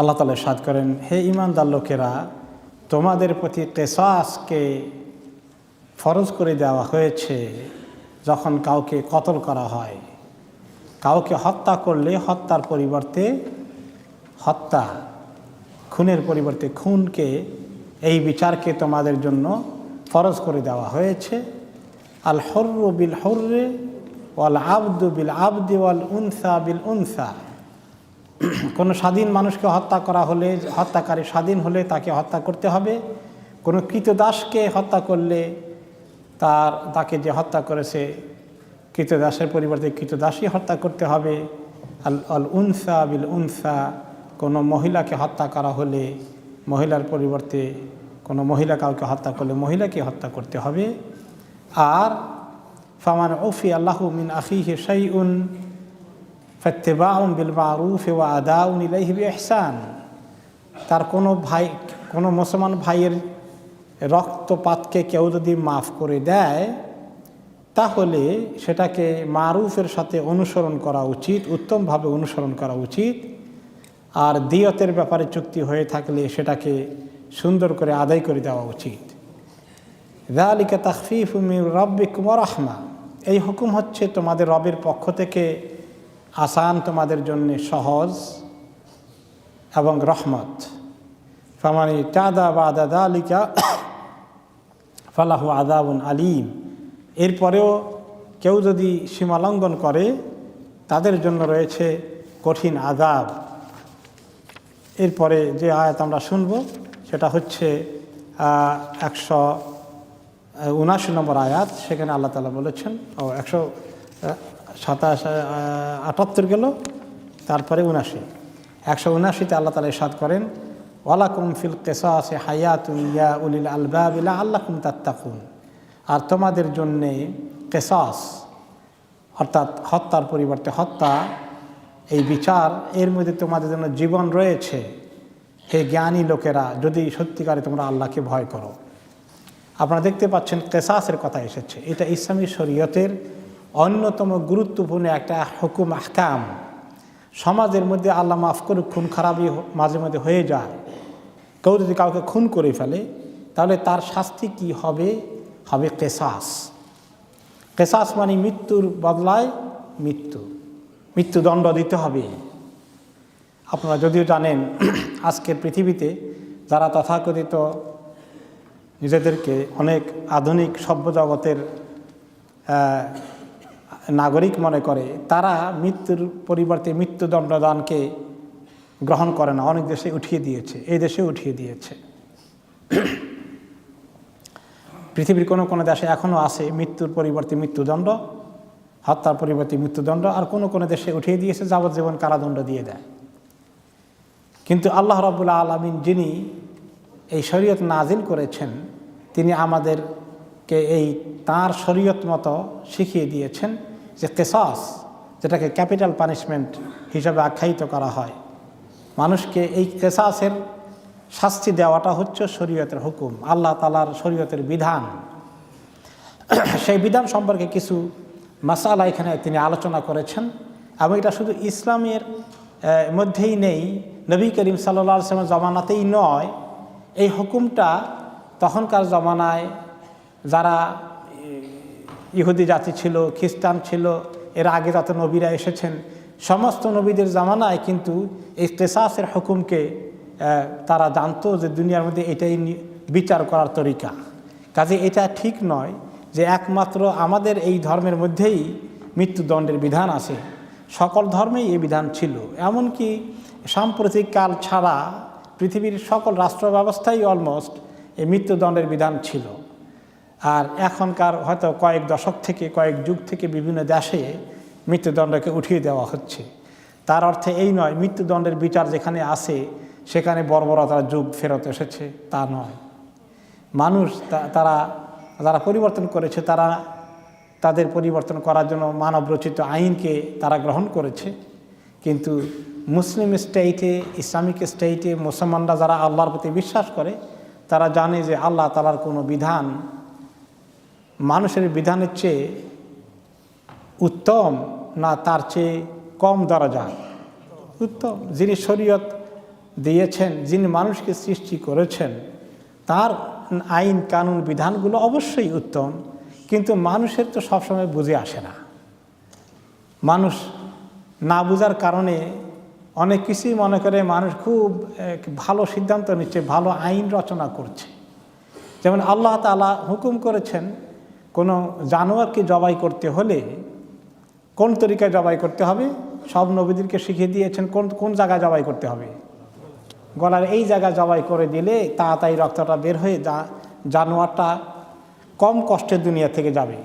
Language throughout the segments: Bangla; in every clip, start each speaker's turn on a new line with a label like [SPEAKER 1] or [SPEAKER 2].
[SPEAKER 1] আল্লাহ তালা সাদ করেন, হে ইমানদার লোকেরা, তোমাদের প্রতি কেসাসকে ফরজ করে দেওয়া হয়েছে যখন কাউকে কতল করা হয়। কাউকে হত্যা করলে হত্যার পরিবর্তে হত্যা, খুনের পরিবর্তে খুনকে এই বিচারকে তোমাদের জন্য ফরজ করে দেওয়া হয়েছে। আল হর্র বিল হর্রে ওয়াল আবদু বিল আবদি ওয়াল উনসা বিল উনসা। কোনো স্বাধীন মানুষকে হত্যা করা হলে, হত্যাকারী স্বাধীন হলে তাকে হত্যা করতে হবে। কোনো কৃতদাসকে হত্যা করলে তার, তাকে যে হত্যা করেছে, কৃতদাসের পরিবর্তে কৃতদাসই হত্যা করতে হবে। আল আল উনসা বিল উনসা, কোনো মহিলাকে হত্যা করা হলে মহিলার পরিবর্তে কোনো মহিলা কাউকে হত্যা করলে মহিলাকে হত্যা করতে হবে। আর, ফামান ওফি আল্লাহ মিন আখিহি শাইউন ফত্তেবাউন বিল মারুফ ওয়া আদাউন ইলাইহি ইহসান তার কোনো ভাই, কোনো মুসলমান ভাইয়ের রক্তপাতকে কেউ যদি মাফ করে দেয়, তাহলে সেটাকে মারুফের সাথে অনুসরণ করা উচিত, উত্তমভাবে অনুসরণ করা উচিত। আর দিয়তের ব্যাপারে চুক্তি হয়ে থাকলে সেটাকে সুন্দর করে আদায় করে দেওয়া উচিত। দালিকা তাকফিফ মির রব্বিকুম রহমা এই হুকুম হচ্ছে তোমাদের রবের পক্ষ থেকে আসান তোমাদের জন্য সহজ এবং রহমত। ফামানি টাদা বা দাদা আলিকা ফালাহু আদাবুন আলিম। এরপরেও কেউ যদি সীমালঙ্ঘন করে, তাদের জন্য রয়েছে কঠিন আদাব এরপরে যে আয়াত আমরা শুনব, সেটা হচ্ছে একশো উনাশি নম্বর আয়াত। সেখানে আল্লাহ তালা বলেছেন, ও একশো সাতাশ আটাত্তর গেল, তারপরে উনাশি। একশো উনাশিতে আল্লাহ তালা ইসাদ করেন, ওয়ালাকুম ফিল কেসাসে হায়াতুন ইয়া উলিল আলবাবিলা আল্লাকুম তাত্তাকুন। আর তোমাদের জন্যে কেসাস, অর্থাৎ হত্যার পরিবর্তে হত্যা, এই বিচার, এর মধ্যে তোমাদের জন্য জীবন রয়েছে। হে জ্ঞানী লোকেরা, যদি সত্যিকারে তোমরা আল্লাহকে ভয় করো। আপনারা দেখতে পাচ্ছেন কেসাসের কথা এসেছে। এটা ইসলামী শরীয়তের অন্যতম গুরুত্বপূর্ণ একটা হুকুম আহকাম। সমাজের মধ্যে আল্লাহ মাফ করুক, খুন খারাপই মাঝে মাঝে হয়ে যায়। কেউ যদি কাউকে খুন করে ফেলে, তাহলে তার শাস্তি কি হবে? হবে কেসাস। কেসাস মানে মৃত্যুর বদলায় মৃত্যু। মৃত্যুদণ্ড দিতে হবে। আপনারা যদিও জানেন, আজকের পৃথিবীতে যারা তথাকথিত নিজেদেরকে অনেক আধুনিক সভ্য জগতের নাগরিক মনে করে, তারা মৃত্যুর পরিবর্তে মৃত্যুদণ্ডদানকে গ্রহণ করে না। অনেক দেশে উঠিয়ে দিয়েছে, এই দেশে উঠিয়ে দিয়েছে। পৃথিবীর কোনো কোনো দেশে এখনও আছে মৃত্যুর পরিবর্তে মৃত্যুদণ্ড, হত্যার পরিবর্তে মৃত্যুদণ্ড, আর কোনো কোনো দেশে উঠিয়ে দিয়েছে, যাবজ্জীবন কারাদণ্ড দিয়ে দেয়। কিন্তু আল্লাহ রবুল্লা আলমিন যিনি এই শরীয়ত নাজিল করেছেন, তিনি আমাদেরকে এই তার শরীয়ত মতো শিখিয়ে দিয়েছেন। যে কেসাস, যেটাকে ক্যাপিটাল পানিশমেন্ট হিসাবে আখ্যায়িত করা হয়। মানুষকে এই কেসাসের শাস্তি দেওয়াটা হচ্ছে শরীয়তের হুকুম, আল্লাহ তালার শরীয়তের বিধান। সেই বিধান সম্পর্কে কিছু মাসালা এখানে তিনি আলোচনা করেছেন এবং এটা শুধু ইসলামের মধ্যেই নেই, নবী করিম সাল্লা সাল্লামের জমানাতেই নয়। এই হুকুমটা তখনকার জমানায় যারা ইহুদি জাতি ছিল, খ্রিস্টান ছিল, এর আগে যত নবীরা এসেছেন, সমস্ত নবীদের জামানায় কিন্তু এই কেসাসের হুকুমকে তারা জানতো যে দুনিয়ার মধ্যে এটাই বিচার করার তরিকা। কাজে এটা ঠিক নয় যে একমাত্র আমাদের এই ধর্মের মধ্যেই মৃত্যুদণ্ডের বিধান আছে। সকল ধর্মেই এই বিধান ছিল। এমনকি সাম্প্রতিক কাল ছাড়া পৃথিবীর সকল রাষ্ট্র ব্যবস্থাই অলমোস্ট এই মৃত্যুদণ্ডের বিধান ছিল। আর এখনকার হয়তো কয়েক দশক থেকে, কয়েক যুগ থেকে বিভিন্ন দেশে মৃত্যুদণ্ডকে উঠিয়ে দেওয়া হচ্ছে। তার অর্থে এই নয়, মৃত্যুদণ্ডের বিচার যেখানে আসে সেখানে বর্বরতার যুগ ফেরত এসেছে, তা নয়। মানুষ তারা, যারা পরিবর্তন করেছে, তারা তাদের পরিবর্তন করার জন্য মানব রচিত আইনকে তারা গ্রহণ করেছে। কিন্তু মুসলিম স্টেটে, ইসলামিক স্টেটে, মুসলমানরা যারা আল্লাহর প্রতি বিশ্বাস করে, তারা জানে যে আল্লাহ তালার কোনো বিধান মানুষের বিধানের চেয়ে উত্তম না তার চেয়ে কম দরজা? উত্তম। যিনি শরীয়ত দিয়েছেন, যিনি মানুষকে সৃষ্টি করেছেন, তার আইন, কানুন, বিধানগুলো অবশ্যই উত্তম, কিন্তু মানুষের তো সবসময় বুঝে আসে না। মানুষ না বুঝার কারণে অনেক কিছুই মনে করে মানুষ খুব ভালো সিদ্ধান্ত নিচ্ছে, ভালো আইন রচনা করছে। যেমন আল্লাহ তালা হুকুম করেছেন কোনো জানোয়ারকে জবাই করতে হলে কোন তরিকায় জবাই করতে হবে? সব নবীদেরকে শিখিয়ে দিয়েছেন কোন কোন জায়গায় জবাই করতে হবে। গলার এই জায়গায় জবাই করে দিলে তাড়াতাড়ি রক্তটা বের হয়ে যা জানোয়ারটা কম কষ্টের দুনিয়া থেকে যাবে।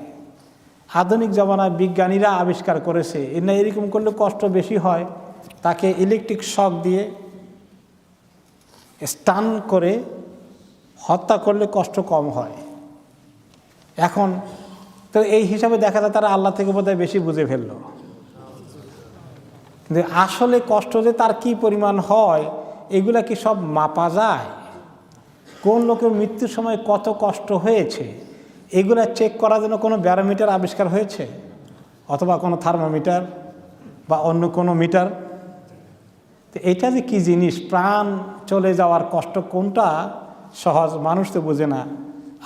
[SPEAKER 1] আধুনিক জমানায় বিজ্ঞানীরা আবিষ্কার করেছে না এরকম করলে কষ্ট বেশি হয়। তাকে ইলেকট্রিক শক দিয়ে স্টান করে হত্যা করলে কষ্ট কম হয়। এখন, তো এই হিসাবে দেখা যায় তারা আল্লাহ থেকে বোধহয় বেশি বুঝে ফেলল। কিন্তু আসলে কষ্ট যে তার কি পরিমাণ হয়, এগুলা কি সব মাপা যায়? কোন লোকের মৃত্যুর সময় কত কষ্ট হয়েছে? এগুলা চেক করার জন্য কোনো ব্যারোমিটার আবিষ্কার হয়েছে? অথবা কোনো থার্মোমিটার বা অন্য কোনো মিটার তো এটা যে কী জিনিস, প্রাণ চলে যাওয়ার কষ্ট কোনটা? সহজ, মানুষ তো বোঝে না।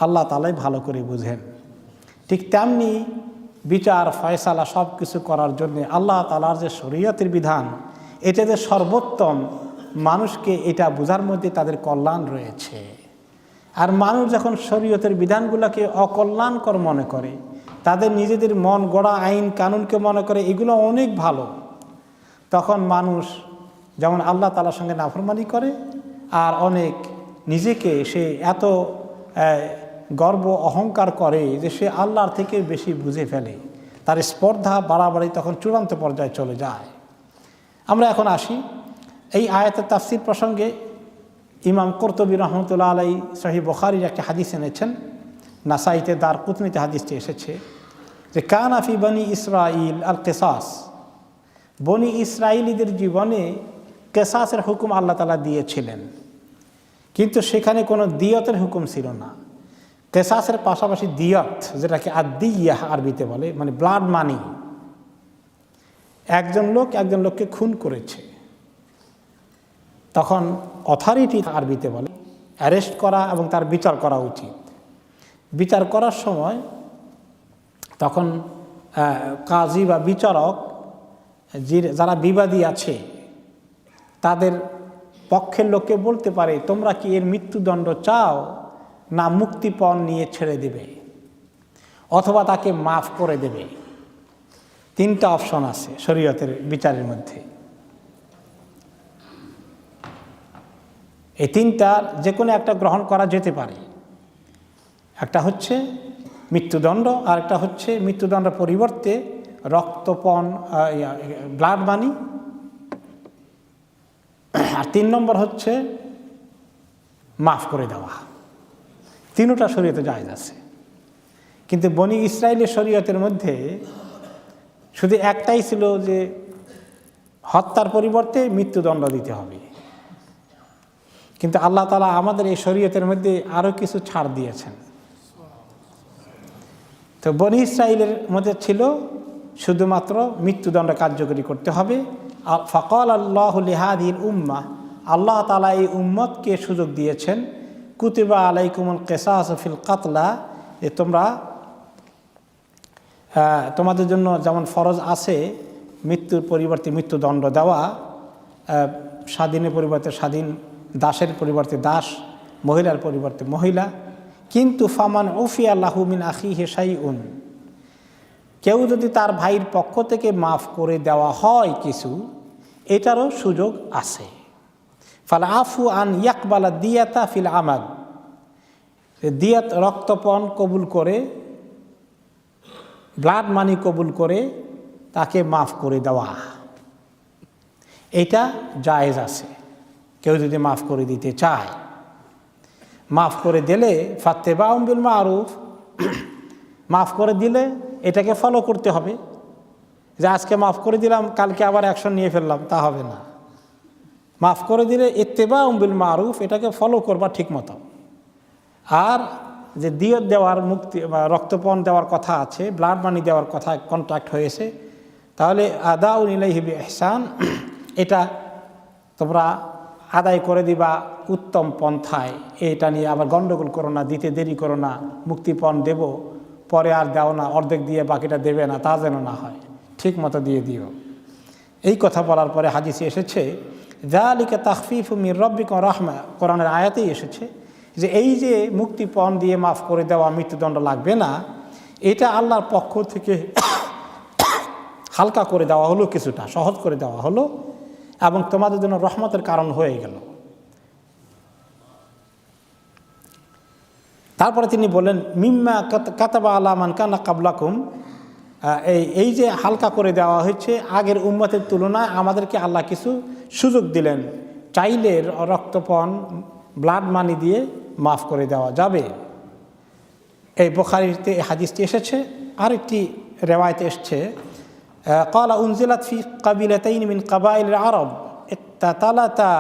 [SPEAKER 1] আল্লাহ তালাই ভালো করে বুঝেন। ঠিক তেমনি বিচার, ফয়সালা সব কিছু করার জন্যে আল্লাহ তালার যে শরীয়তের বিধান, এটা যে সর্বোত্তম, মানুষকে এটা বোঝার মধ্যে তাদের কল্যাণ রয়েছে। আর মানুষ যখন শরীয়তের বিধানগুলোকে অকল্যাণকর মনে করে, তাদের নিজেদের মন গড়া আইন কানুনকে মনে করে, এগুলো অনেক ভালো। তখন মানুষ যেমন আল্লাহ তালার সঙ্গে নাফরমানি করে, আর অনেক নিজেকে সে এত গর্ব অহংকার করে যে সে আল্লাহর থেকে বেশি বুঝে ফেলে। তার স্পর্ধা বাড়াবাড়ি তখন চূড়ান্ত পর্যায়ে চলে যায়। আমরা এখন আসি এই আয়াতের তাফসির প্রসঙ্গে। ইমাম কর্তবী রহমতুল্লাহ আলাই সহি বখারির একটা হাদিস এনেছেন। নাসাইতে দার কুতনিতে হাদিসটি এসেছে যে, কান কানাফি বনি ইসরাইল আল কেসাস। বনি ইসরায়েলিদের জীবনে কেসাসের হুকুম আল্লাহ তালা দিয়েছিলেন। কিন্তু সেখানে কোনো দিয়তের হুকুম ছিল না। কেসাসের পাশাপাশি দিয়ত, যেটাকে আদিয়াহ আরবিতে বলে মানে ব্লাড মানি একজন লোক একজন লোককে খুন করেছে। তখন অথরিটি আরবিতে বলে অ্যারেস্ট করা এবং তার বিচার করা উচিত। বিচার করার সময় তখন কাজী বা বিচারক যারা বিবাদী আছে, তাদের পক্ষের লোককে বলতে পারে, তোমরা কি এর মৃত্যুদণ্ড চাও? না মুক্তিপণ নিয়ে ছেড়ে দেবে, অথবা তাকে মাফ করে দেবে। তিনটা অপশন আছে শরীয়তের বিচারের মধ্যে। এই তিনটার যে কোনো একটা গ্রহণ করা যেতে পারে। একটা হচ্ছে মৃত্যুদণ্ড আর একটা হচ্ছে মৃত্যুদণ্ডের পরিবর্তে রক্তপণ ব্লাড মানি আর তিন নম্বর হচ্ছে মাফ করে দেওয়া। তিনটা শরীয়তে জায়জ আছে। কিন্তু বনি ইসরায়েলের শরীয়তের মধ্যে শুধু একটাই ছিল যে হত্যার পরিবর্তে মৃত্যুদণ্ড দিতে হবে। কিন্তু আল্লাহ তালা আমাদের এই শরীয়তের মধ্যে আরও কিছু ছাড় দিয়েছেন। তো বনি ইসরায়েলের মধ্যে ছিল শুধুমাত্র মৃত্যুদণ্ড কার্যকরী করতে হবে। ফকল আল্লাহ লিহাদিন উম্মা আল্লাহ তালা এই উম্মতকে সুযোগ দিয়েছেন কুতিবা আলাইকুমুল কেসাস ফিল কাতলা যে তোমরা তোমাদের জন্য যেমন ফরজ আছে, মৃত্যুর পরিবর্তে মৃত্যুদণ্ড দেওয়া স্বাধীনের পরিবর্তে স্বাধীন, দাসের পরিবর্তে দাস, মহিলার পরিবর্তে মহিলা, কিন্তু ফামান উফি আল্লাহু মিন আখি হেসাই উন কেউ যদি তার ভাইয়ের পক্ষ থেকে মাফ করে দেওয়া হয় কিছু, এটারও সুযোগ আছে। ফাল আফু আন ইয়াকবালা দিয়াতা ফিল আমাদ দিয়াত রক্তপণ কবুল করে, ব্লাড মানি কবুল করে, তাকে মাফ করে দেওয়া। এটা জায়েজ আছে। কেউ যদি মাফ করে দিতে চায়। মাফ করে দিলে ফাত্তেবা উম্বিল মারুফ। মাফ করে দিলে এটাকে ফলো করতে হবে। যে আজকে মাফ করে দিলাম, কালকে আবার অ্যাকশন নিয়ে ফেললাম, তা হবে না। মাফ করে দিলে ইত্তেবা উম্বিল মারুফ, এটাকে ফলো করবা ঠিক মতো আর যে দিয়ত দেওয়ার মুক্তি, বা রক্তপণ দেওয়ার কথা আছে ব্লাড মানি দেওয়ার কথা কন্ট্রাক্ট হয়েছে, তাহলে আদা ও নিলাই হিবি এহসান এটা তোমরা আদায় করে দিবা উত্তম পন্থায়। এটা নিয়ে আবার গণ্ডগোল করো না, দিতে দেরি করো না, মুক্তিপণ দেব, পরে আর দাও না, অর্ধেক দিয়ে বাকিটা দেবে না, তা যেন না হয়। ঠিক মতো দিয়ে দিও। এই কথা বলার পরে হাদিসে এসেছে জালিকে তাহফিফ মির রব্বিক রহমা কোরআনের আয়াতেই এসেছে যে এই যে মুক্তিপণ দিয়ে মাফ করে দেওয়া মৃত্যুদণ্ড লাগবে না, এটা আল্লাহর পক্ষ থেকে হালকা করে দেওয়া হলো কিছুটা, সহজ করে দেওয়া হলো এবং তোমাদের জন্য রহমতের কারণ হয়ে গেল। তারপরে তিনি বলেন, মিম্মা কাত- কাতাবা আলামান কানা কাবলাকুম। এই এই যে হালকা করে দেওয়া হয়েছে আগের উম্মতের তুলনায় আমাদেরকে আল্লাহ কিছু সুযোগ দিলেন। চাইলে রক্তপণ ব্লাড মানি দিয়ে মাফ করে দেওয়া যাবে। এই বোখারিতে হাদিসটি এসেছে। আরেকটি রেওয়ায়তে এসছে কলা উনজিলাত ফি কাবিলাতাইন তাইনমিন কাবাইল আরব তালাতা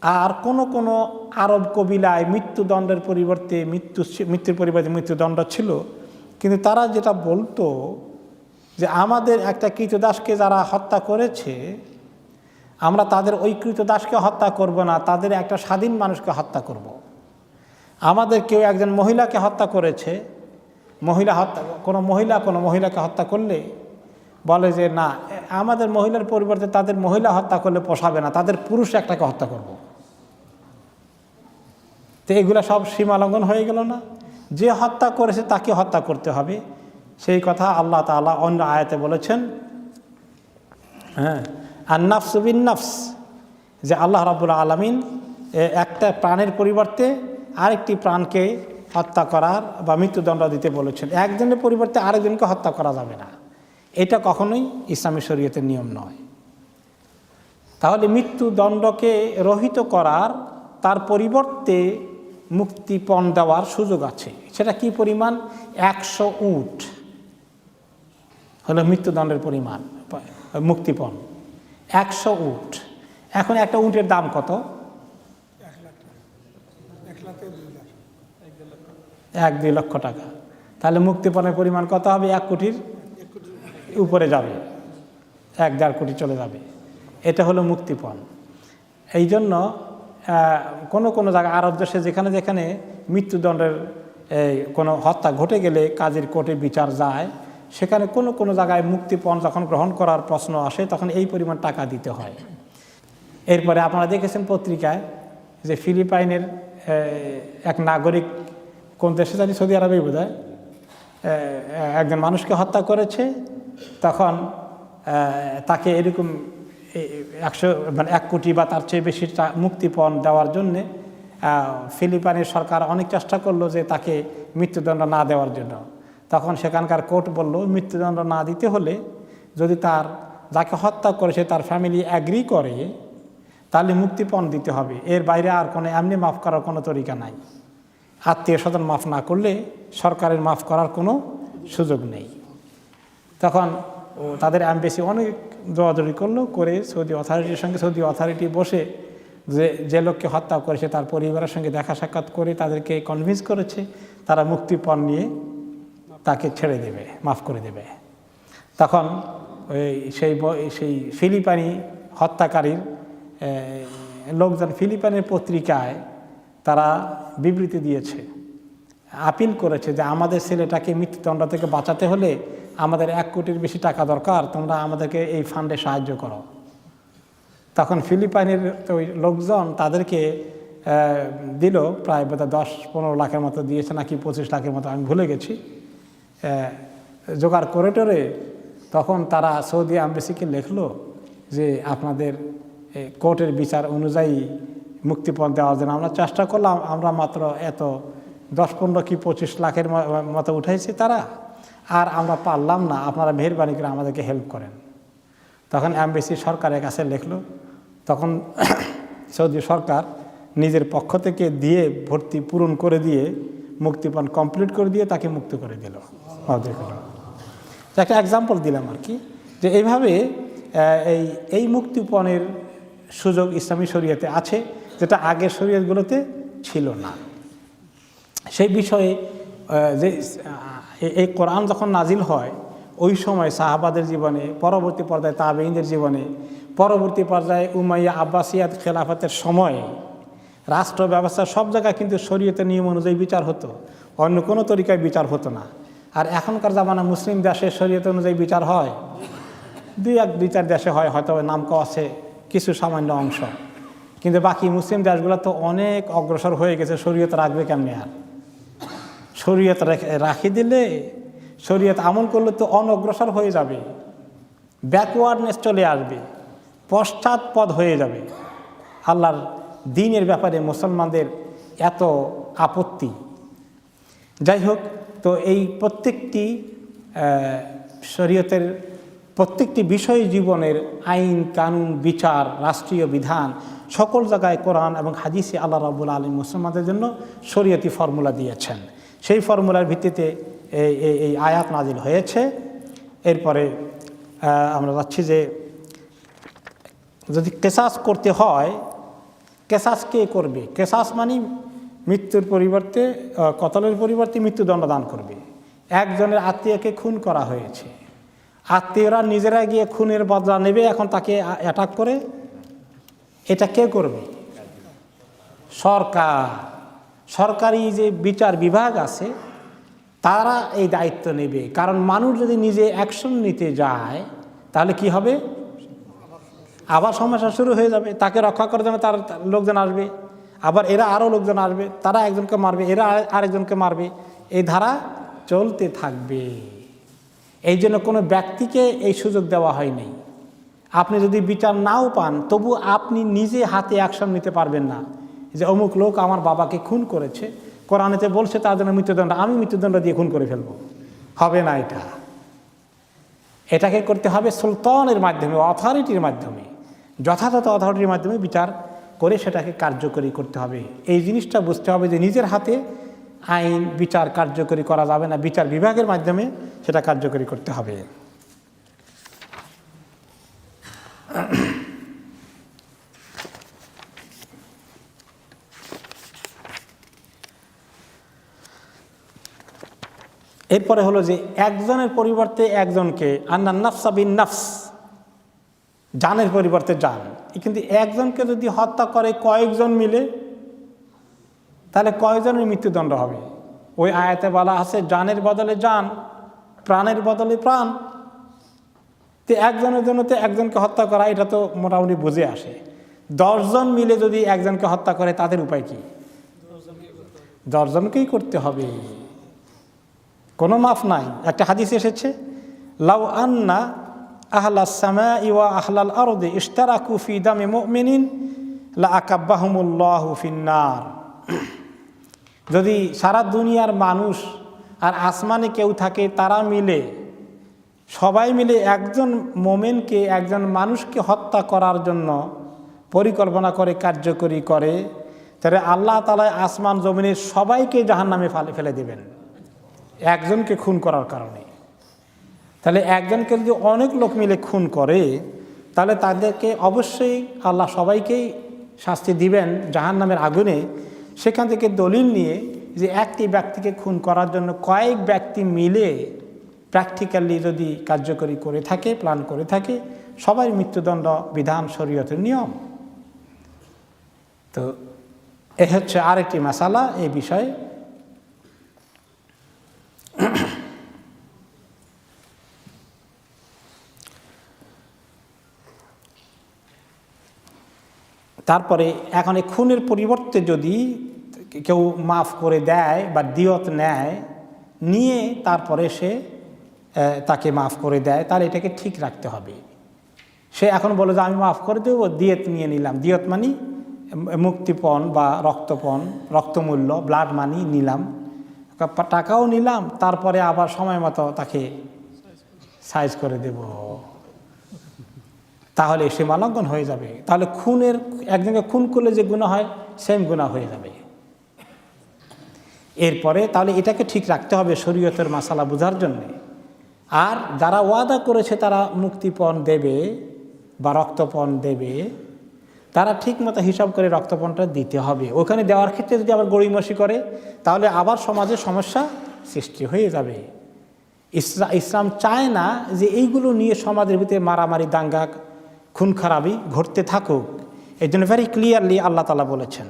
[SPEAKER 1] আর কোন কোনো আরব কবিলায় মৃত্যুদণ্ডের পরিবর্তে মৃত্যু মৃত্যুর পরিবর্তে মৃত্যুদণ্ড ছিল। কিন্তু তারা যেটা বলতো যে আমাদের একটা কৃতদাসকে যারা হত্যা করেছে আমরা তাদের ঐকৃত দাসকে হত্যা করব না, তাদের একটা স্বাধীন মানুষকে হত্যা করব। আমাদের কেউ একজন মহিলাকে হত্যা করেছে, মহিলা হত্যা, কোনো মহিলা কোনো মহিলাকে হত্যা করলে বলে যে, না, আমাদের মহিলার পরিবর্তে তাদের মহিলা হত্যা করলে পোষাবে না, তাদের পুরুষ একটাকে হত্যা করব। তো এগুলো সব সীমালঙ্ঘন হয়ে গেল না যে হত্যা করেছে তাকে হত্যা করতে হবে সেই কথা আল্লাহ তাআলা অন্য আয়াতে বলেছেন হ্যাঁ আর নাফস বিন নাফস যে আল্লাহ রাবুল আলমিন একটা প্রাণের পরিবর্তে আরেকটি প্রাণকে হত্যা করার বা মৃত্যুদণ্ড দিতে বলেছেন। একজনের পরিবর্তে আরেকজনকে হত্যা করা যাবে না। এটা কখনোই ইসলামী শরীয়তের নিয়ম নয়। তাহলে মৃত্যুদণ্ডকে রহিত করার, তার পরিবর্তে মুক্তিপণ দেওয়ার সুযোগ আছে। সেটা কি পরিমাণ? একশো উট হলো মৃত্যুদণ্ডের পরিমাণ, মুক্তিপণ। একশো উট। এখন একটা উটের দাম কত? এক দুই লক্ষ টাকা। তাহলে মুক্তিপণের পরিমাণ কত হবে? এক কোটির উপরে যাবে। এক দেড় কোটি চলে যাবে। এটা হলো মুক্তিপণ। এই জন্য কোনো কোনো জায়গায় আরব দেশে যেখানে যেখানে মৃত্যুদণ্ডের কোনো হত্যা ঘটে গেলে কাজের কোর্টে বিচার যায়। সেখানে কোনো কোনো জায়গায় মুক্তিপণ যখন গ্রহণ করার প্রশ্ন আসে, তখন এই পরিমাণ টাকা দিতে হয়। এরপরে আপনারা দেখেছেন পত্রিকায় যে ফিলিপাইনের এক নাগরিক কোন দেশে জানি, সৌদি আরবেই বোধ একজন মানুষকে হত্যা করেছে। তখন তাকে এরকম একশো মানে এক কোটি বা তার চেয়ে বেশি মুক্তিপণ দেওয়ার জন্যে ফিলিপাইনের সরকার অনেক চেষ্টা করল যে তাকে মৃত্যুদণ্ড না দেওয়ার জন্য। তখন সেখানকার কোর্ট বলল মৃত্যুদণ্ড না দিতে হলে যদি তার, যাকে হত্যা করেছে তার ফ্যামিলি অ্যাগ্রি করে, তাহলে মুক্তিপণ দিতে হবে। এর বাইরে আর কোনো, এমনি মাফ করার কোনো তরিকা নাই। আত্মীয় স্বজন মাফ না করলে সরকারের মাফ করার কোনো সুযোগ নেই। তখন তাদের অ্যাম্বাসি অনেক দৌড়াদৌড়ি করল, করে সৌদি অথরিটির সঙ্গে, সৌদি অথরিটি বসে যে যে লোককে হত্যা করেছে তার পরিবারের সঙ্গে দেখা সাক্ষাৎ করে তাদেরকে কনভিন্স করেছে, তারা মুক্তিপণ নিয়ে তাকে ছেড়ে দেবে, মাফ করে দেবে। তখন ওই সেই সেই ফিলিপাইনি হত্যাকারীর লোকজন ফিলিপাইনের পত্রিকায় তারা বিবৃতি দিয়েছে। আপিল করেছে যে আমাদের ছেলেটাকে মৃত্যুদণ্ড থেকে বাঁচাতে হলে আমাদের এক কোটির বেশি টাকা দরকার, তোমরা আমাদেরকে এই ফান্ডে সাহায্য করো। তখন ফিলিপাইনের ওই লোকজন তাদেরকে দিল, প্রায় বোধহয় দশ পনেরো লাখের মতো দিয়েছে, নাকি পঁচিশ লাখের মতো, আমি ভুলে গেছি। জোগাড় করে টরে তখন তারা সৌদি আম্বেসিকে লিখলো যে আপনাদের কোর্টের বিচার অনুযায়ী মুক্তিপণ দেওয়ার জন্য। আমরা চেষ্টা করলাম, আমরা মাত্র এত দশ, পনেরো কি পঁচিশ লাখের মতো উঠাইছি তারা, আর আমরা পারলাম না, আপনারা মেহরবানি করে আমাদেরকে হেল্প করেন। তখন অ্যাম্বাসি সরকারের কাছে লিখলো, তখন সৌদি সরকার নিজের পক্ষ থেকে দিয়ে ভর্তি পূরণ করে দিয়ে মুক্তিপণ কমপ্লিট করে দিয়ে তাকে মুক্ত করে দিল। করল। তো একটা এক্সাম্পল দিলাম আর কি, যে এইভাবে এই এই মুক্তিপণের সুযোগ ইসলামী শরীয়তে আছে, যেটা আগের শরীয়তগুলোতে ছিল না। সেই বিষয়ে যে এই কোরআন যখন নাজিল হয়, ওই সময় সাহাবাদের জীবনে, পরবর্তী পর্যায়ে তাবেইনদের জীবনে, পরবর্তী পর্যায়ে উমাইয়া আব্বাসিয়াত খেলাফতের সময় রাষ্ট্র ব্যবস্থা সব জায়গায় কিন্তু শরীয়তের নিয়ম অনুযায়ী বিচার হতো। অন্য কোনো তরিকায় বিচার হতো না। আর এখনকার জামানা মুসলিম দেশে শরীয়ত অনুযায়ী বিচার হয়। দুই এক, দুই চার দেশে হয়, হয়তো নাম আছে কিছু সামান্য অংশ। কিন্তু বাকি মুসলিম দেশগুলো তো অনেক অগ্রসর হয়ে গেছে, শরীয়ত রাখবে কেমনি আর? শরীয়ত রাখি দিলে শরীয়ত আমল করলে তো অনগ্রসর হয়ে যাবে। ব্যাকওয়ার্ডনেস চলে আসবে, পশ্চাৎপদ হয়ে যাবে। আল্লাহর দিনের ব্যাপারে মুসলমানদের এত আপত্তি। যাই হোক তো এই প্রত্যেকটি শরীয়তের প্রত্যেকটি বিষয় জীবনের আইন, কানুন, বিচার, রাষ্ট্রীয় বিধান সকল জায়গায় কোরআন এবং হাদিসে আল্লাহ রাবুল আলী মুসলমানদের জন্য শরীয়তি ফর্মুলা দিয়েছেন। সেই ফর্মুলার ভিত্তিতে এই- এই আয়াত নাজিল হয়েছে। এরপরে আমরা যাচ্ছি যে যদি কেসাস করতে হয়, কেসাস কে করবে? কেসাস মানে মৃত্যুর পরিবর্তে কতলের পরিবর্তে মৃত্যুদণ্ড দান করবে। একজনের আত্মীয়কে খুন করা হয়েছে। আত্মীয়রা নিজেরা গিয়ে খুনের বদলা নেবে, এখন তাকে অ্যাটাক করে। এটা কে করবে? সরকার। সরকারি যে বিচার বিভাগ আছে, তারা এই দায়িত্ব নেবে। কারণ মানুষ যদি নিজে অ্যাকশন নিতে যায়, তাহলে কি হবে? আবার সমস্যা শুরু হয়ে যাবে। তাকে রক্ষা করার জন্য তার লোকজন আসবে। আবার এরা আরও লোকজন আসবে, তারা একজনকে মারবে, এরা আরে- আরেকজনকে মারবে, এই ধারা চলতে থাকবে। এই জন্য কোনো ব্যক্তিকে এই সুযোগ দেওয়া হয়নি আপনি যদি বিচার নাও পান, তবু আপনি নিজে হাতে অ্যাকশন নিতে পারবেন না। যে অমুক লোক আমার বাবাকে খুন করেছে, কোরআনেতে বলছে তার জন্য মৃত্যুদণ্ড, আমি মৃত্যুদণ্ড দিয়ে খুন করে ফেলব। হবে না এটা। এটাকে করতে হবে সুলতানের মাধ্যমে অথরিটির মাধ্যমে, যথাযথ অথরিটির মাধ্যমে বিচার করে সেটাকে কার্যকরী করতে হবে। এই জিনিসটা বুঝতে হবে যে নিজের হাতে আইন, বিচার কার্যকরী করা যাবে না। বিচার বিভাগের মাধ্যমে সেটা কার্যকরী করতে হবে। এরপরে হলো যে একজনের পরিবর্তে একজনকে আন্না নাফসা বিন নাফস জানের পরিবর্তে জান। কিন্তু একজনকে যদি হত্যা করে কয়েকজন মিলে, তাহলে কয়েকজনের মৃত্যুদণ্ড হবে? ওই আয়াতে বলা আছে, জানের বদলে জান, প্রাণের বদলে প্রাণ। তো একজনের জন্য তো একজনকে হত্যা করা, এটা তো মোটামুটি বুঝে আসে। দশজন মিলে যদি একজনকে হত্যা করে, তাদের উপায় কি? দশজনকেই করতে হবে। কোনো মাফ নাই। একটা হাদিস এসেছে, লাউ আন্না আহলা সামা ইওয়া আহলাল আরদে ইশতারাকু ফি দামে আকাব্বাহুমুল্লাহু ফিন্নার। যদি সারা দুনিয়ার মানুষ আর আসমানে কেউ থাকে, তারা মিলে, সবাই মিলে একজন মোমেনকে, একজন মানুষকে হত্যা করার জন্য পরিকল্পনা করে, কার্যকরী করে, তাহলে আল্লাহ তালা আসমান জমিনের সবাইকে জাহান নামে ফেলে দেবেন। একজনকে খুন করার কারণে। তাহলে একজনকে যদি অনেক লোক মিলে খুন করে, তাহলে তাদেরকে অবশ্যই আল্লাহ সবাইকেই শাস্তি দিবেন জাহান নামের আগুনে। সেখান থেকে দলিল নিয়ে যে একটি ব্যক্তিকে খুন করার জন্য কয়েক ব্যক্তি মিলে প্র্যাকটিক্যালি যদি কার্যকরী করে থাকে প্ল্যান করে থাকে সবাই মৃত্যুদণ্ড, বিধান, শরীয়তের নিয়ম। তো এ হচ্ছে আরেকটি মশালা এই বিষয়ে। তারপরে এখন এই খুনের পরিবর্তে যদি কেউ মাফ করে দেয় বা দিয়ত নেয়, নিয়ে তারপরে সে তাকে মাফ করে দেয়, তাহলে এটাকে ঠিক রাখতে হবে। সে এখন বলে যে, আমি মাফ করে দেবো, দিয়ত নিয়ে নিলাম। দিয়ত মানি মুক্তিপণ বা রক্তপণ, রক্তমূল্য ব্লাড মানি নিলাম। টাকাও নিলাম, তারপরে আবার সময় মতো তাকে সাইজ করে দেব। তাহলে সে মালঙ্ঘন হয়ে যাবে। তাহলে খুনের, একজনকে খুন করলে যে গুণা হয় সেম গুণা হয়ে যাবে। এরপরে তাহলে এটাকে ঠিক রাখতে হবে শরীয়তের মশালা বোঝার জন্যে। আর যারা ওয়াদা করেছে তারা মুক্তিপণ দেবে বা রক্তপণ দেবে, তারা ঠিক মতো হিসাব করে রক্তপণটা দিতে হবে। ওখানে দেওয়ার ক্ষেত্রে যদি আবার গড়িমসি করে, তাহলে আবার সমাজে সমস্যা সৃষ্টি হয়ে যাবে। ইসলাম চায় না যে এইগুলো নিয়ে সমাজের ভিতরে মারামারি দাঙ্গা খুন খারাপই ঘটতে থাকুক, এই জন্য ভেরি ক্লিয়ারলি আল্লাহ তালা বলেছেন।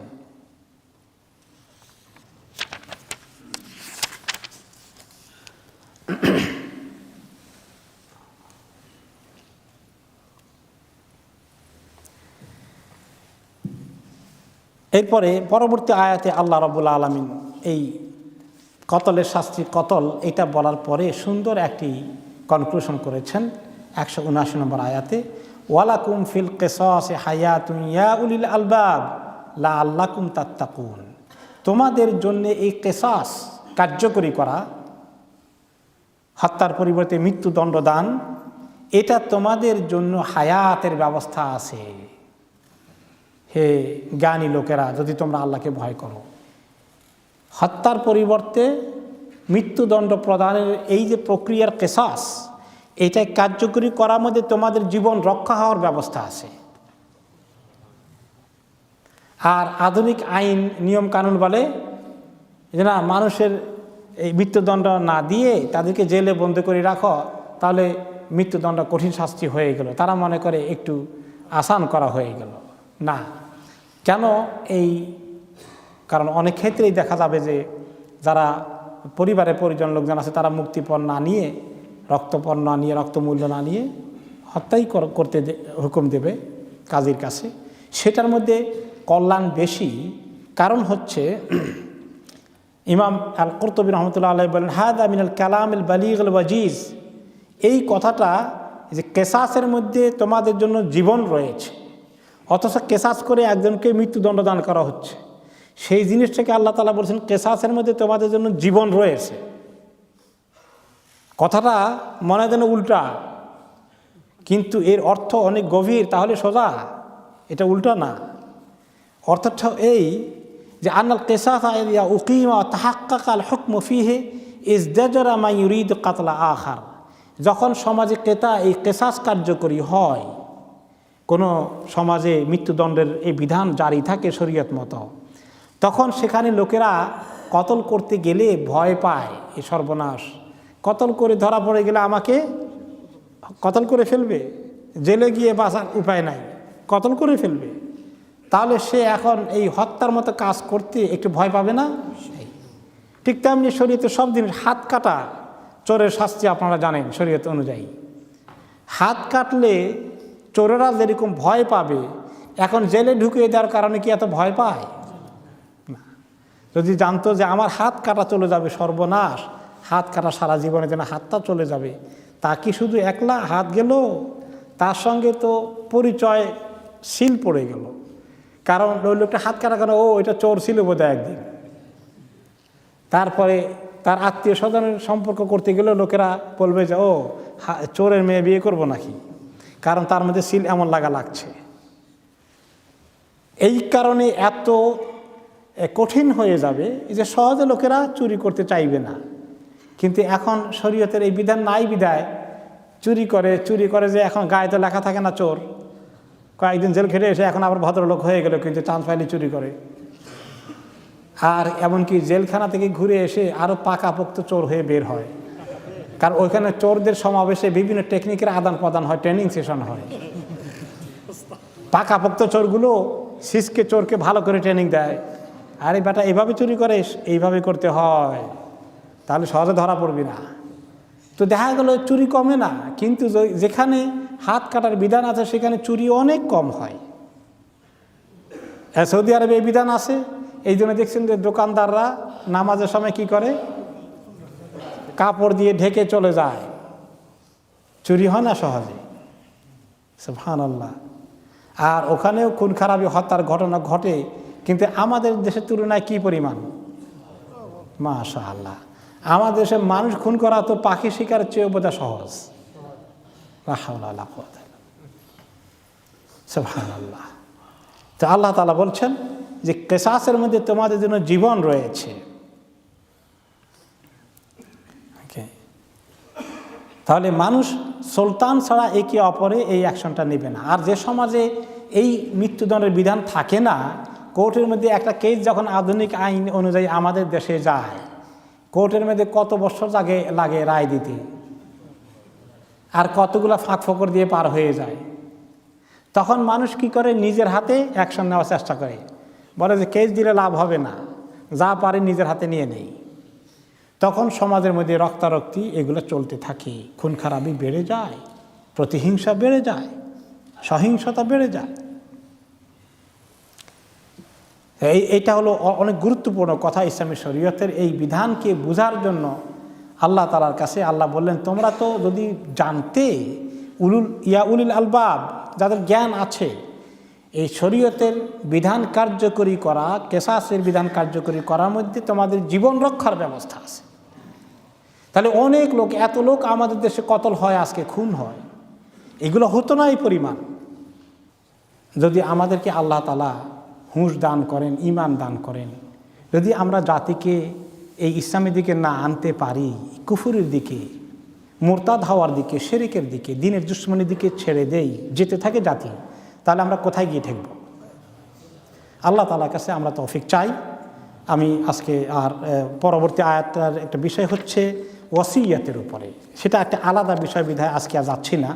[SPEAKER 1] এরপরে পরবর্তী আয়াতে আল্লাহ রবুল্লা আলমিন এই কতলের শাস্তি কতল, এটা বলার পরে সুন্দর একটি কনক্লুশন করেছেন, একশো উনআশি নম্বর আয়াতে। ওয়ালাকুম ফিল কেসে হায়াতুন ইয়া উলিল আলবাব, লা আল্লাকুম তাত্তাকুন। তোমাদের জন্য এই কেসাস কার্যকরী করা, হত্যার পরিবর্তে মৃত্যুদণ্ড দান, এটা তোমাদের জন্য হায়াতের ব্যবস্থা আছে। হে জ্ঞানী লোকেরা, যদি তোমরা আল্লাহকে ভয় করো। হত্যার পরিবর্তে মৃত্যুদণ্ড প্রদানের এই যে প্রক্রিয়ার কেসাস এটাই কার্যকরী করার মধ্যে তোমাদের জীবন রক্ষা হওয়ার ব্যবস্থা আছে। আর আধুনিক আইন, নিয়ম কানুন বলে যে না মানুষের এই মৃত্যুদণ্ড না দিয়ে তাদেরকে জেলে বন্দি করে রাখো, তাহলে মৃত্যুদণ্ড কঠিন শাস্তি হয়ে গেল। তারা মনে করে একটু আসান করা হয়ে গেল। না, কেন এই কারণ অনেক ক্ষেত্রেই দেখা যাবে যে যারা পরিবারের পরিজন লোকজন আছে, তারা মুক্তিপণ না নিয়ে রক্তপণ না নিয়ে, রক্তমূল্য না নিয়ে হত্যাই কর- করতে হুকুম দেবে কাজীর কাছে। সেটার মধ্যে কল্যাণ বেশি। কারণ হচ্ছে, ইমাম আল কর্তবী রহমতুল্লাহ আল্লাহ বলেন, হাদ আমিনাল কালাম আল বালিগুল ওয়াজিজ। এই কথাটা যে কেসাসের মধ্যে তোমাদের জন্য জীবন রয়েছে, অথচ কেসাস করে একজনকে মৃত্যুদণ্ড দান করা হচ্ছে। সেই জিনিসটাকে আল্লাহ তালা বলছেন, কেসাসের মধ্যে তোমাদের জন্য জীবন রয়েছে। কথাটা মনে যেন উল্টা। কিন্তু এর অর্থ অনেক গভীর, তাহলে সোজা। এটা উল্টা না। অর্থটা এই যে, আন্নাল কেসাফা উকিমা তাহাক্কাকাল হুকম ফিহে ইস দেজরা মা ইউরিদ কাতলা আখার। যখন সমাজে কেতা এই কেসাস কার্যকরী হয়, কোনো সমাজে মৃত্যুদণ্ডের এই বিধান জারি থাকে শরীয়ত মতো, তখন সেখানে লোকেরা কতল করতে গেলে ভয় পায় এই সর্বনাশ। কতল করে ধরা পড়ে গেলে আমাকে কতল করে ফেলবে? জেলে গিয়ে বাঁচার উপায় নাই। কতল করে ফেলবে? তাহলে সে এখন এই হত্যার মতো কাজ করতে একটু ভয় পাবে না? ঠিক তেমনি শরীয়তে সব জিনিস হাত কাটা চোরের শাস্তি আপনারা জানেন শরীয়ত অনুযায়ী। হাত কাটলে চোরেরা যেরকম ভয় পাবে, এখন জেলে ঢুকিয়ে দেওয়ার কারণে কি এত ভয় পায়? যদি জানতো যে আমার হাত কাটা চলে যাবে সর্বনাশ হাত কাটা সারা জীবনের জন্য হাতটা চলে যাবে। তা কি শুধু একলা হাত গেল? তার সঙ্গে তো পরিচয় সিল পড়ে গেল। কারণ ওই লোকটা হাত কাটা কেন? ও এটা চোর ছিল বোধহয় একদিন। তারপরে তার আত্মীয় স্বজনের সম্পর্ক করতে গেলেও লোকেরা বলবে যে, ও চোরের মেয়ে বিয়ে করব নাকি? কারণ তার মধ্যে সিল এমন লাগা লাগছে। এই কারণে এত কঠিন হয়ে যাবে যে সহজে লোকেরা চুরি করতে চাইবে না। কিন্তু এখন শরীয়তের এই বিধান নাই বিধায় চুরি করে চুরি করে যে এখন গায়ে তো লেখা থাকে না চোর। কয়েকদিন জেল খেটে এসে এখন আবার ভদ্রলোক হয়ে গেল কিন্তু চান্স পাইলে চুরি করে। আর এমনকি জেলখানা থেকে ঘুরে এসে আরও পাকাপোক্ত চোর হয়ে বের হয়। কারণ ওইখানে চোরদের সমাবেশে বিভিন্ন টেকনিকের আদান প্রদান হয়, ট্রেনিং সেশন হয়। পাকাপোক্ত চোরগুলো সিসকে চোরকে ভালো করে ট্রেনিং দেয়। আরে বেটা, এভাবে চুরি করে এইভাবে করতে হয়। তাহলে সহজে ধরা পড়বি না। তো দেখা গেল চুরি কমে না, কিন্তু যেখানে হাত কাটার বিধান আছে, সেখানে চুরি অনেক কম হয়। সৌদি আরবে এই বিধান আছে। এই জন্য দেখছেন যে দোকানদাররা নামাজের সময় কি করে? কাপড় দিয়ে ঢেকে চলে যায়। চুরি হয় না সহজে। সুবহান আল্লাহ আর ওখানেও খুন খারাপি, হত্যার ঘটনা ঘটে, কিন্তু আমাদের দেশের তুলনায় কি পরিমাণ? মাশা আল্লাহ আমাদের দেশে মানুষ খুন করা তো পাখি শিকারের চেয়ে বোধহয় সহজ। আল্লাহ তো আল্লাহ তালা বলছেন যে কেসাসের মধ্যে তোমাদের জন্য জীবন রয়েছে। তাহলে মানুষ সুলতান ছাড়া একে অপরে এই অ্যাকশনটা নেবে না। আর যে সমাজে এই মৃত্যুদণ্ডের বিধান থাকে না, কোর্টের মধ্যে একটা কেস যখন আধুনিক আইন অনুযায়ী আমাদের দেশে যায় কোর্টের মধ্যে কত বছর লাগে লাগে রায় দিতে? আর কতগুলো ফাঁক ফোকর দিয়ে পার হয়ে যায়? তখন মানুষ কি করে? নিজের হাতে অ্যাকশন নেওয়ার চেষ্টা করে। বলে যে, কেস দিলে লাভ হবে না। যা পারে নিজের হাতে নিয়ে নেই। তখন সমাজের মধ্যে রক্তারক্তি, এগুলো চলতে থাকে। খুন খারাপি বেড়ে যায়, প্রতিহিংসা বেড়ে যায়, সহিংসতা বেড়ে যায়। এই এটা হলো অনেক গুরুত্বপূর্ণ কথা ইসলামী শরীয়তের এই বিধানকে বোঝার জন্য আল্লাহ তালার কাছে আল্লাহ বললেন, তোমরা তো যদি জানতে উলুল, ইয়া উলিল আলবাব, যাদের জ্ঞান আছে, এই শরীয়তের বিধান কার্যকরী করা, কেসাসের বিধান কার্যকরী করার মধ্যে তোমাদের জীবন রক্ষার ব্যবস্থা আছে। তাহলে অনেক লোক, এত লোক আমাদের দেশে কতল হয়, আজকে খুন হয়, এগুলো হতো না এই পরিমাণ। যদি আমাদেরকে আল্লাহ তালা হুঁশ দান করেন ইমান দান করেন। যদি আমরা জাতিকে এই ইসলামের দিকে না আনতে পারি, কুফুরের দিকে, মোরতাদ হওয়ার দিকে, শেরিকের দিকে, দিনের দুশ্মনের দিকে ছেড়ে দেই, যেতে থাকে জাতি, তাহলে আমরা কোথায় গিয়ে ঠেকব? আল্লাহ তালার কাছে আমরা তৌফিক চাই। আমি আজকে আর পরবর্তী আয়াতটার একটা বিষয় হচ্ছে ওয়াসিয়াতের উপরে। সেটা একটা আলাদা বিষয় বিধায় আজকে আর যাচ্ছি না।